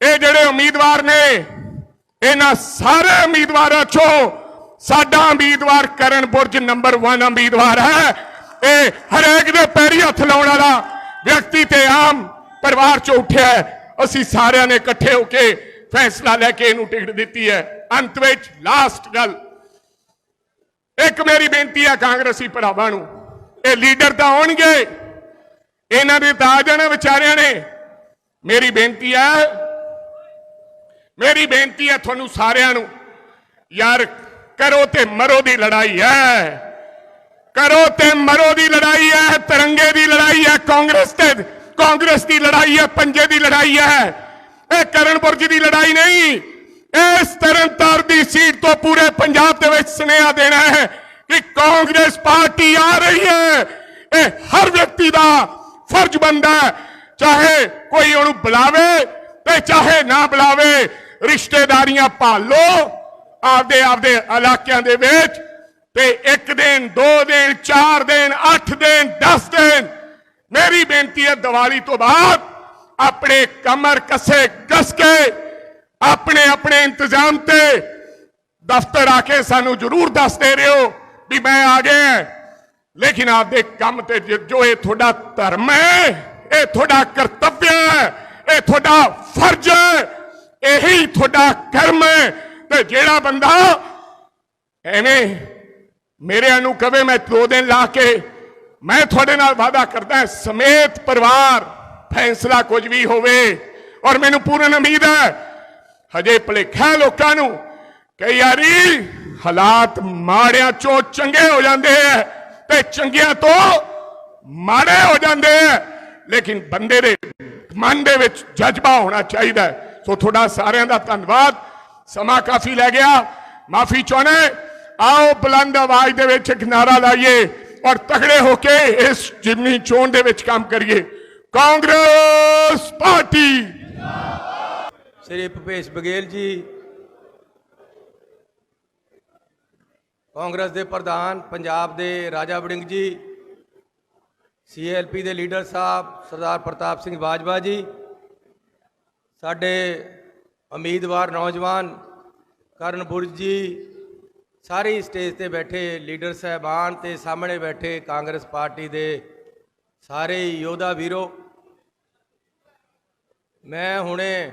ਇਹ ਜਿਹੜੇ ਉਮੀਦਵਾਰ ਨੇ, ਇਹਨਾਂ ਸਾਰੇ ਉਮੀਦਵਾਰਾਂ ਚੋਂ ਸਾਡਾ ਉਮੀਦਵਾਰ ਕਰਨ ਬੁਰਜ ਨੰਬਰ 1 ਉਮੀਦਵਾਰ ਹੈ। ਇਹ ਹਰੇਕ ਦੇ ਪੈਰੀ ਹੱਥ ਲਾਉਣ ਵਾਲਾ ਵਿਅਕਤੀ ਤੇ ਆਮ ਪਰਿਵਾਰ ਚੋਂ ਉੱਠਿਆ ਅਸੀਂ ਸਾਰਿਆਂ ਨੇ ਇਕੱਠੇ ਹੋ ਕੇ ਫੈਸਲਾ ਲੈ ਕੇ ਇਹਨੂੰ ਟਿਕਟ ਦਿੱਤੀ ਹੈ। ਅੰਤ ਵਿੱਚ ਲਾਸਟ ਗੱਲ। ਇੱਕ ਮੇਰੀ ਬੇਨਤੀ ਹੈ ਕਾਂਗਰਸੀ ਭਰਾਵਾਂ ਨੂੰ, ਇਹ ਲੀਡਰ ਤਾਂ ਆਉਣਗੇ, ਇਹਨਾਂ ਦੇ ਤਾਂ ਆ ਜਾਣਾ ਵਿਚਾਰਿਆਂ ਨੇ। ਮੇਰੀ ਬੇਨਤੀ ਹੈ, ਮੇਰੀ ਬੇਨਤੀ ਹੈ ਤੁਹਾਨੂੰ ਸਾਰਿਆਂ ਨੂੰ, ਯਾਰ ਕਰੋ ਤੇ ਮਰੋ ਦੀ ਲੜਾਈ ਹੈ। ਕਰੋ ਤੇ ਮਰੋ ਦੀ ਲੜਾਈ ਹੈ, ਤਿਰੰਗੇ ਦੀ ਲੜਾਈ ਹੈ, ਕਾਂਗਰਸ ਤੇ ਕਾਂਗਰਸ ਦੀ ਲੜਾਈ ਹੈ, ਪੰਜੇ ਦੀ ਲੜਾਈ ਹੈ। ਇਹ ਕਰਨਪੁਰਜ ਦੀ ਲੜਾਈ ਨਹੀਂ, ਇਸ ਤਰਨਤਾਰ ਦੀ ਸੀਟ ਤੋਂ ਪੂਰੇ ਪੰਜਾਬ ਦੇ ਵਿੱਚ ਸੁਨੇਹਾ ਦੇਣਾ ਹੈ ਕਿ ਕਾਂਗਰਸ ਪਾਰਟੀ ਆ ਰਹੀ ਹੈ। ਇਹ ਹਰ ਵਿਅਕਤੀ ਦਾ ਫਰਜ਼ ਬਣਦਾ ਹੈ, ਚਾਹੇ ਕੋਈ ਉਹਨੂੰ ਬੁਲਾਵੇ ਤੇ ਚਾਹੇ ਨਾ ਬੁਲਾਵੇ, ਰਿਸ਼ਤੇਦਾਰੀਆਂ ਭਾਲੋ। ਆਪਦੇ ਆਪਦੇ ਇਲਾਕਿਆਂ ਦੇ ਵਿੱਚ ਤੇ ਇੱਕ ਦਿਨ, ਦੋ ਦਿਨ, ਚਾਰ ਦਿਨ, ਅੱਠ ਦਿਨ 10 ਦਿਨ। ਮੇਰੀ ਬੇਨਤੀ ਹੈ, ਦੀਵਾਲੀ ਤੋਂ ਬਾਅਦ ਆਪਣੇ ਕਮਰ ਕੱਸੇ ਕਸ ਕੇ ਆਪਣੇ ਆਪਣੇ ਇੰਤਜ਼ਾਮ ਤੇ ਦਫ਼ਤਰ ਆ ਕੇ ਸਾਨੂੰ ਜ਼ਰੂਰ ਦੱਸਦੇ ਰਹੋ ਵੀ ਮੈਂ ਆ ਗਿਆ ਲੇਕਿਨ ਆਪਦੇ ਕੰਮ ਤੇ ਜ- ਜੋ ਇਹ ਤੁਹਾਡਾ ਧਰਮ ਹੈ, ਇਹ ਤੁਹਾਡਾ ਕਰਤੱਵ ਹੈ, ਇਹ ਤੁਹਾਡਾ ਫਰਜ਼ ਹੈ, ਇਹੀ ਤੁਹਾਡਾ ਕਰਮ ਹੈ। ਤੇ ਜਿਹੜਾ ਬੰਦਾ ਐਵੇਂ ਮੇਰਿਆਂ ਨੂੰ ਕਵੇ, ਮੈਂ ਦੋ ਦਿਨ ਲਾ ਕੇ ਮੈਂ ਤੁਹਾਡੇ ਨਾਲ ਵਾਅਦਾ ਕਰਦਾ ਸਮੇਤ ਪਰਿਵਾਰ ਫੈਸਲਾ ਕੁਝ ਵੀ ਹੋਵੇ। ਔਰ ਮੈਨੂੰ ਪੂਰਨ ਉਮੀਦ ਹੈ, ਹਜੇ ਭੁਲੇਖਾ ਲੋਕਾਂ ਨੂੰ ਕਈ ਯਾਰੀ ਹਾਲਾਤ ਮਾੜਿਆਂ ਚੋਂ ਚੰਗੇ ਹੋ ਜਾਂਦੇ ਐ ਤੇ ਚੰਗਿਆਂ ਤੋਂ ਮਾੜੇ ਹੋ ਜਾਂਦੇ ਐ ਲੇਕਿਨ ਬੰਦੇ ਦੇ ਮਨ ਦੇ ਵਿੱਚ ਜਜ਼ਬਾ ਹੋਣਾ ਚਾਹੀਦਾ ਸੋ ਤੁਹਾਡਾ ਸਾਰਿਆਂ ਦਾ ਧੰਨਵਾਦ। ਸਮਾਂ ਕਾਫੀ ਲੈ ਗਿਆ। ਮਾਫੀ ਚਾਹੁੰਦਾ ਆਓ, ਬੁਲੰਦ ਆਵਾਜ਼ ਦੇ ਵਿੱਚ ਇੱਕ ਨਾਰਾ ਲਾਈਏ ਔਰ ਤਗੜੇ ਹੋ ਕੇ ਇਸ ਜਿਮਨੀ ਚੋਣ ਦੇ ਵਿੱਚ ਕੰਮ ਕਰੀਏ। ਕਾਂਗਰਸ ਪਾਰਟੀ। ਸ੍ਰੀ ਭੁਪੇਸ਼ ਬਘੇਲ ਜੀ, ਕਾਂਗਰਸ ਦੇ ਪ੍ਰਧਾਨ, ਪੰਜਾਬ ਦੇ ਰਾਜਾ ਵੜਿੰਗ ਜੀ, ਸੀਐਲਪੀ ਦੇ ਲੀਡਰ ਸਾਹਿਬ, ਸਰਦਾਰ ਪ੍ਰਤਾਪ ਸਿੰਘ ਬਾਜਵਾ ਜੀ, ਸਾਡੇ ਉਮੀਦਵਾਰ ਨੌਜਵਾਨ ਕਰਨ ਬੁਰਜ ਜੀ, ਸਾਰੀ ਸਟੇਜ ਤੇ ਬੈਠੇ ਲੀਡਰ ਸਹਿਬਾਨ ਤੇ ਸਾਹਮਣੇ ਬੈਠੇ ਕਾਂਗਰਸ ਪਾਰਟੀ ਦੇ ਸਾਰੇ ਯੋਧਾ ਵੀਰੋ, ਮੈਂ ਹੁਣੇ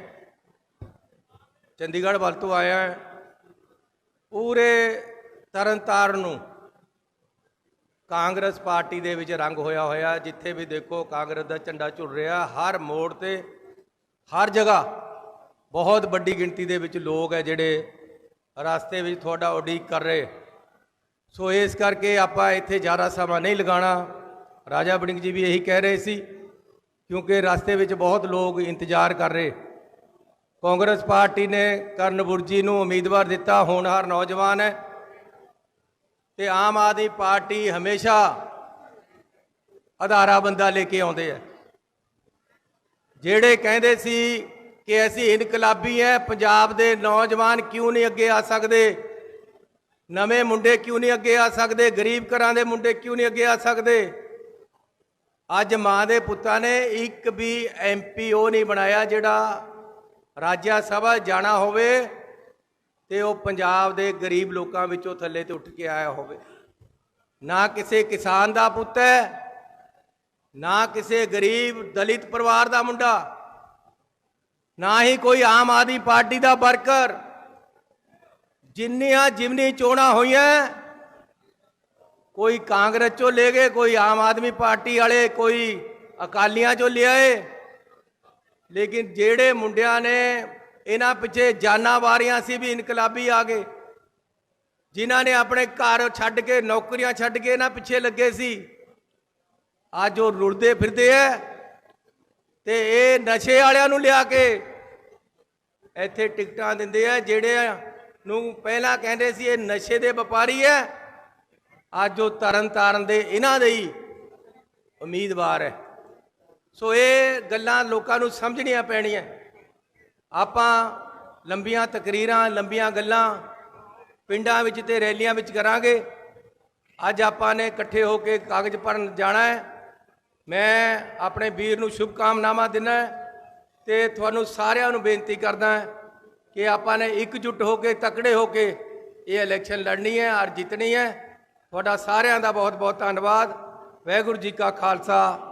ਚੰਡੀਗੜ੍ਹ ਵੱਲ ਤੋਂ ਆਇਆ ਪੂਰੇ ਤਰਨਤਾਰਨ ਨੂੰ ਕਾਂਗਰਸ ਪਾਰਟੀ ਦੇ ਵਿੱਚ ਰੰਗ ਹੋਇਆ ਹੋਇਆ, ਜਿੱਥੇ ਵੀ ਦੇਖੋ ਕਾਂਗਰਸ ਦਾ ਝੰਡਾ ਝੁਲ ਰਿਹਾ, ਹਰ ਮੋੜ ਤੇ, ਹਰ ਜਗ੍ਹਾ ਬਹੁਤ ਵੱਡੀ ਗਿਣਤੀ ਦੇ ਵਿੱਚ ਲੋਕ ਹੈ ਜਿਹੜੇ ਰਸਤੇ ਵਿੱਚ ਤੁਹਾਡਾ ਉਡੀਕ ਕਰ ਰਹੇ। ਸੋ ਇਸ ਕਰਕੇ ਆਪਾਂ ਇੱਥੇ ਜ਼ਿਆਦਾ ਸਮਾਂ ਨਹੀਂ ਲਗਾਉਣਾ। ਰਾਜਾ ਬੜਿੰਗ ਜੀ ਵੀ ਇਹੀ ਕਹਿ ਰਹੇ ਸੀ, ਕਿਉਂਕਿ ਰਸਤੇ ਵਿੱਚ ਬਹੁਤ ਲੋਕ ਇੰਤਜ਼ਾਰ ਕਰ ਰਹੇ। ਕਾਂਗਰਸ ਪਾਰਟੀ ਨੇ ਕਰਨ ਬੁਰਜੀ ਨੂੰ ਉਮੀਦਵਾਰ ਦਿੱਤਾ ਹੋਣਹਾਰ ਨੌਜਵਾਨ ਹੈ। ਤੇ ਆਮ ਆਦਮੀ ਪਾਰਟੀ ਹਮੇਸ਼ਾ ਆਧਾਰਾ ਬੰਦਾ ਲੈ ਕੇ ਆਉਂਦੇ ਆ। ਜਿਹੜੇ ਕਹਿੰਦੇ ਸੀ ਕਿ ਅਸੀਂ ਇਨਕਲਾਬੀ ਹੈ ਪੰਜਾਬ ਦੇ ਨੌਜਵਾਨ ਕਿਉਂ ਨਹੀਂ ਅੱਗੇ ਆ ਸਕਦੇ? ਨਵੇਂ ਮੁੰਡੇ ਕਿਉਂ ਨਹੀਂ ਅੱਗੇ ਆ ਸਕਦੇ? ਗਰੀਬ ਘਰਾਂ ਦੇ ਮੁੰਡੇ ਕਿਉਂ ਨਹੀਂ ਅੱਗੇ ਆ ਸਕਦੇ? ਅੱਜ ਮਾਂ ਦੇ ਪੁੱਤਾਂ ਨੇ ਇੱਕ ਵੀ ਐਮਪੀ ਉਹ ਨਹੀਂ ਬਣਾਇਆ ਜਿਹੜਾ ਰਾਜਿਆ ਸਭਾ ਜਾਣਾ ਹੋਵੇ ਤੇ ਉਹ ਪੰਜਾਬ ਦੇ ਗਰੀਬ ਲੋਕਾਂ ਵਿੱਚੋਂ ਥੱਲੇ ਤੇ ਉੱਠ ਕੇ ਆਇਆ ਹੋਵੇ। ਨਾ ਕਿਸੇ ਕਿਸਾਨ ਦਾ ਪੁੱਤ ਹੈ ਨਾ ਕਿਸੇ ਗਰੀਬ ਦਲਿਤ ਪਰਿਵਾਰ ਦਾ ਮੁੰਡਾ। ਨਾ ਹੀ ਕੋਈ ਆਮ ਆਦਮੀ ਪਾਰਟੀ ਦਾ ਵਰਕਰ। ਜਿੰਨੀਆਂ ਜਿਮਨੀ ਚੋਣਾਂ ਹੋਈਆਂ, ਕੋਈ ਕਾਂਗਰਸ ਚੋਂ ਲੈ ਗਏ, ਕੋਈ ਆਮ ਆਦਮੀ ਪਾਰਟੀ ਵਾਲੇ, ਕੋਈ ਅਕਾਲੀਆਂ ਚੋਂ ਲਿਆਏ। ਲੇਕਿਨ ਜਿਹੜੇ ਮੁੰਡਿਆਂ ਨੇ ਇਹਨਾਂ ਪਿੱਛੇ ਜਾਨਾਂ ਵਾਰੀਆਂ ਸੀ ਵੀ ਇਨਕਲਾਬੀ ਆ ਗਏ, ਜਿਨ੍ਹਾਂ ਨੇ ਆਪਣੇ ਘਰ ਛੱਡ ਕੇ, ਨੌਕਰੀਆਂ ਛੱਡ ਕੇ ਇਹਨਾਂ ਪਿੱਛੇ ਲੱਗੇ ਸੀ, ਅੱਜ ਉਹ ਰੁਲਦੇ ਫਿਰਦੇ ਐ ਤੇ ਇਹ ਨਸ਼ੇ ਵਾਲਿਆਂ ਨੂੰ ਲਿਆ ਕੇ ਇੱਥੇ ਟਿਕਟਾਂ ਦਿੰਦੇ ਆ, ਜਿਹੜੇ ਨੂੰ ਪਹਿਲਾਂ ਕਹਿੰਦੇ ਸੀ ਇਹ ਨਸ਼ੇ ਦੇ ਵਪਾਰੀ ਹੈ ਅੱਜ ਉਹ ਤਰਨ ਤਾਰਨ ਦੇ ਇਹਨਾਂ ਦੇ ਹੀ ਉਮੀਦਵਾਰ ਹੈ ਸੋ ਇਹ ਗੱਲਾਂ ਲੋਕਾਂ ਨੂੰ ਸਮਝਣੀਆਂ ਪੈਣੀਆਂ। ਆਪਾਂ ਲੰਬੀਆਂ ਤਕਰੀਰਾਂ, ਲੰਬੀਆਂ ਗੱਲਾਂ ਪਿੰਡਾਂ ਵਿੱਚ ਤੇ ਰੈਲੀਆਂ ਵਿੱਚ ਕਰਾਂਗੇ। ਅੱਜ ਆਪਾਂ ਨੇ ਇਕੱਠੇ ਹੋ ਕੇ ਕਾਗਜ਼ ਭਰਨ ਜਾਣਾ ਹੈ ਮੈਂ ਆਪਣੇ ਵੀਰ ਨੂੰ ਸ਼ੁਭ ਕਾਮਨਾਵਾਂ ਦਿੰਦਾ ਤੇ ਤੁਹਾਨੂੰ ਸਾਰਿਆਂ ਨੂੰ ਬੇਨਤੀ ਕਰਦਾ ਕਿ ਆਪਾਂ ਨੇ ਇਕਜੁੱਟ ਹੋ ਕੇ, ਤਕੜੇ ਹੋ ਕੇ ਇਹ ਇਲੈਕਸ਼ਨ ਲੜਨੀ ਹੈ, ਔਰ ਜਿੱਤਣੀ ਹੈ। ਤੁਹਾਡਾ ਸਾਰਿਆਂ ਦਾ ਬਹੁਤ ਬਹੁਤ ਧੰਨਵਾਦ। ਵਾਹਿਗੁਰੂ ਜੀ ਕਾ ਖਾਲਸਾ।